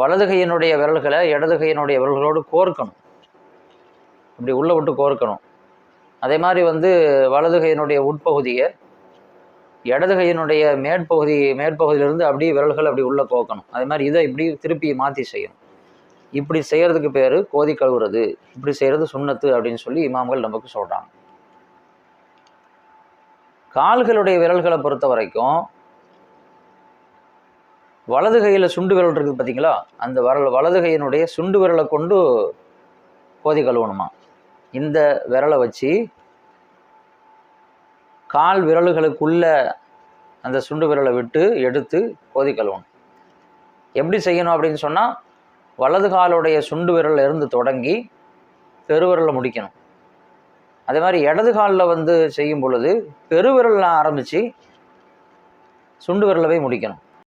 வலது கையினுடைய விரல்களை இடது கையினுடைய விரல்களோடு கோர்க்கணும். அப்படி உள்ளே விட்டு கோர்க்கணும். அதே மாதிரி வந்து வலது கையினுடைய உட்பகுதியை இடது கையினுடைய மேற்பகுதி மேற்பகுதியிலிருந்து அப்படியே விரல்கள் அப்படி உள்ளே கோக்கணும் அதே மாதிரி இதை இப்படி திருப்பி மாற்றி செய்யணும். இப்படி செய்கிறதுக்கு பேர் கோதி கழுவுறது. இப்படி செய்கிறது சுண்ணத்து அப்படின்னு சொல்லி இமாம்கள் நமக்கு சொல்கிறாங்க கால்களுடைய விரல்களை பொறுத்த வரைக்கும் வலது கையில் சுண்டு விரல் இருக்குது பார்த்தீங்களா அந்த விரல் வலது கையினுடைய சுண்டு விரலை கொண்டு கோதி கழுவணுமா? இந்த விரலை வச்சு கால் விரல்களுக்குள்ள அந்த சுண்டு விரலை விட்டு எடுத்து கோதி கழுவணும். எப்படி செய்யணும் அப்படின்னு சொன்னால் வலது காலுடைய சுண்டு விரலில் இருந்து தொடங்கி பெருவிரலை முடிக்கணும். அதே மாதிரி இடது காலில் வந்து செய்யும் பொழுது பெருவிரலில் ஆரம்பித்து சுண்டு விரலை போய் முடிக்கணும்.